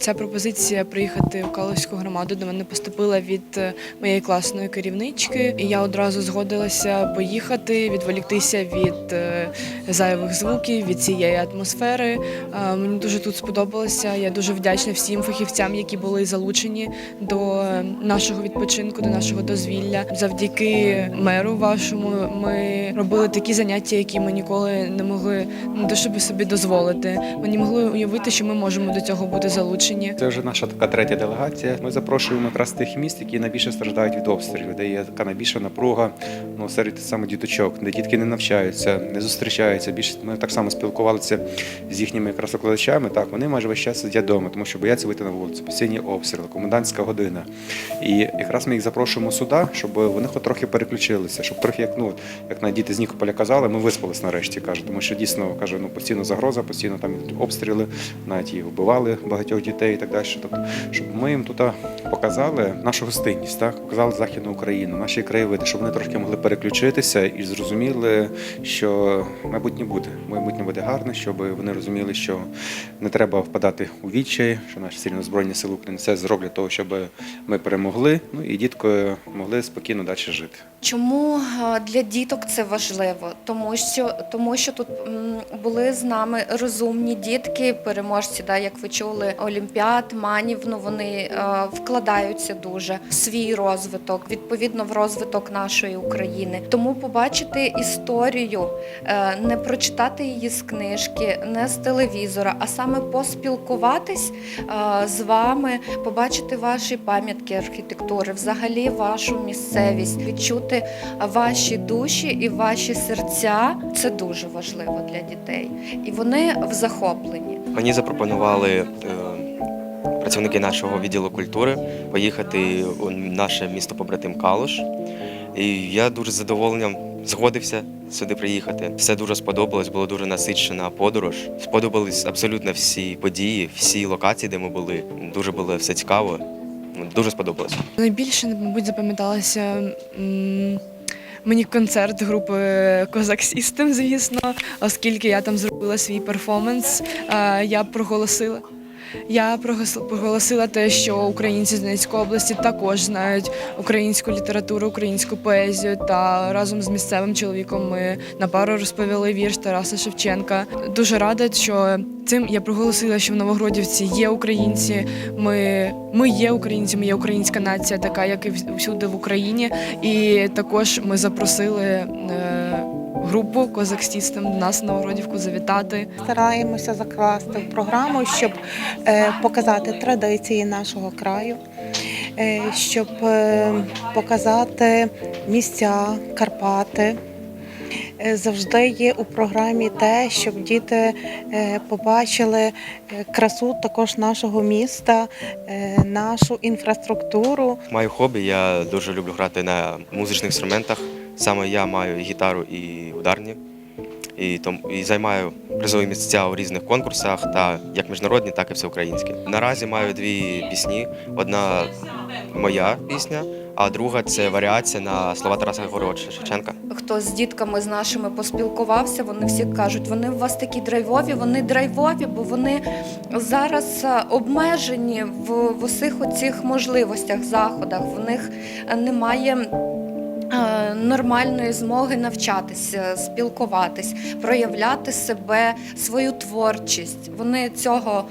Ця пропозиція приїхати в Калузьку громаду до мене поступила від е, моєї класної керівнички, і я одразу згодилася поїхати, відволіктися від е, зайвих звуків, від цієї атмосфери. Е, Мені дуже тут сподобалося. Я дуже вдячна всім фахівцям, які були залучені до нашого відпочинку, до нашого дозвілля. Завдяки меру вашому ми робили такі заняття, які ми ніколи не могли не те, щоб собі дозволити. Ми не могли уявити, що ми можемо до цього бути залучені. Це вже наша така третя делегація. Ми запрошуємо якраз тих міст, які найбільше страждають від обстрілів, де є така найбільша напруга ну, серед саме діточок, де дітки не навчаються, не зустрічаються. Більше ми так само спілкувалися з їхніми якраз викладачами. Так, вони майже весь час сидять вдома, тому що бояться вийти на вулицю, постійні обстріли, комендантська година. І якраз ми їх запрошуємо сюди, щоб вони хоч трохи переключилися, щоб трохи як ну як на діти з Нікополя казали, ми виспались нарешті. каже, тому що дійсно каже, ну постійно загроза, постійно там обстріли, навіть і вбивали багатьох дітей і так далі. Тобто, щоб ми їм тут показали нашу гостинність, так показали західну Україну, наші краєвиди, щоб вони трошки могли переключитися і зрозуміли, що майбутнє буде. Майбутнє буде гарне, щоб вони розуміли, що не треба впадати у відчай, що наші сильно збройні сили України все зроблять того, щоб ми перемогли. Ну і дітки могли спокійно далі жити. Чому е, для діток це важливо? Тому що, тому що тут були з нами розумні дітки, переможці, да, як ви чули, Олімпіад, Манів, ну вони е, вкладаються дуже в свій розвиток, відповідно в розвиток нашої України. Тому побачити історію, е, не прочитати її з книжки, не з телевізора, а саме поспілкуватись е, з вами, побачити ваші пам'ятки архітектури, взагалі вашу місцевість, відчути ваші душі і ваші серця. Це дуже важливо для дітей. І вони в захопленні. Мені запропонували е, працівники нашого відділу культури поїхати у наше місто побратим Калуш. І я дуже з задоволенням згодився сюди приїхати. Все дуже сподобалось, була дуже насичена подорож. Сподобались абсолютно всі події, всі локації, де ми були. Дуже було все цікаво. Дуже сподобалось. Найбільше, мабуть, запам'яталося мені концерт групи Козак System, звісно, оскільки я там зробила свій перформанс. е, Я проголосила. Я проголосила те, що українці з Донецької області також знають українську літературу, українську поезію. Та разом з місцевим чоловіком ми на пару розповіли вірш Тараса Шевченка. Дуже рада, що цим я проголосила, що в Новогродівці є українці. Ми, ми є українці, ми є українська нація, така як і всюди в Україні. І також ми запросили. Е, Групу Козак System до нас в Новогродівку завітати. Стараємося закласти в програму, щоб е, показати традиції нашого краю, е, щоб е, показати місця, Карпати. Завжди є у програмі те, щоб діти побачили красу також нашого міста, нашу інфраструктуру. Маю хобі, я дуже люблю грати на музичних інструментах. Саме я маю і гітару і ударні. І, том, і займаю призові місця у різних конкурсах, та як міжнародні, так і всеукраїнські. Наразі маю дві пісні. Одна моя пісня, а друга це варіація на слова Тараса Григоровича Шевченка. Хто з дітками з нашими поспілкувався, вони всі кажуть, вони у вас такі драйвові, вони драйвові, бо вони зараз е, обмежені в, в усіх оцих можливостях, заходах. В них немає. Е, Нормальної змоги навчатися, спілкуватись, проявляти себе, свою творчість. Вони цього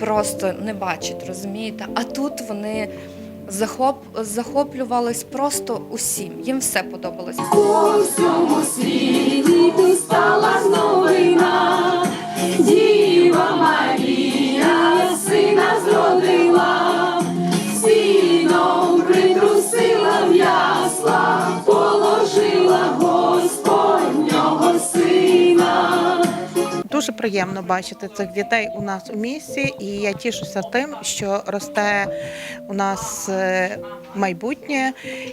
просто не бачать, розумієте? А тут вони захоп, захоплювались просто усім. Їм все подобалось. У всьому світі стала новина, Діва Дуже приємно бачити цих дітей у нас у місті, і я тішуся тим, що росте у нас е, майбутнє,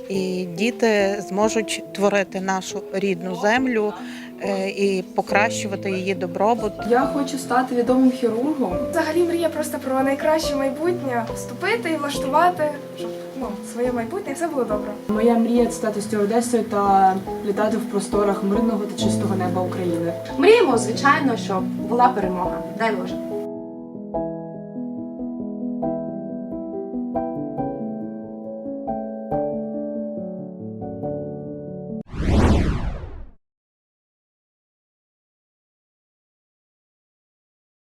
і діти зможуть творити нашу рідну землю е, і покращувати її добробут. Я хочу стати відомим хірургом. Взагалі мрія просто про найкраще майбутнє вступити і влаштувати, щоб ну, своє майбутнє і все було добре. Моя мрія це стати стюардесою та літати в просторах мирного та чистого неба України. Мріємо, звичайно, щоб була перемога. Дай Боже.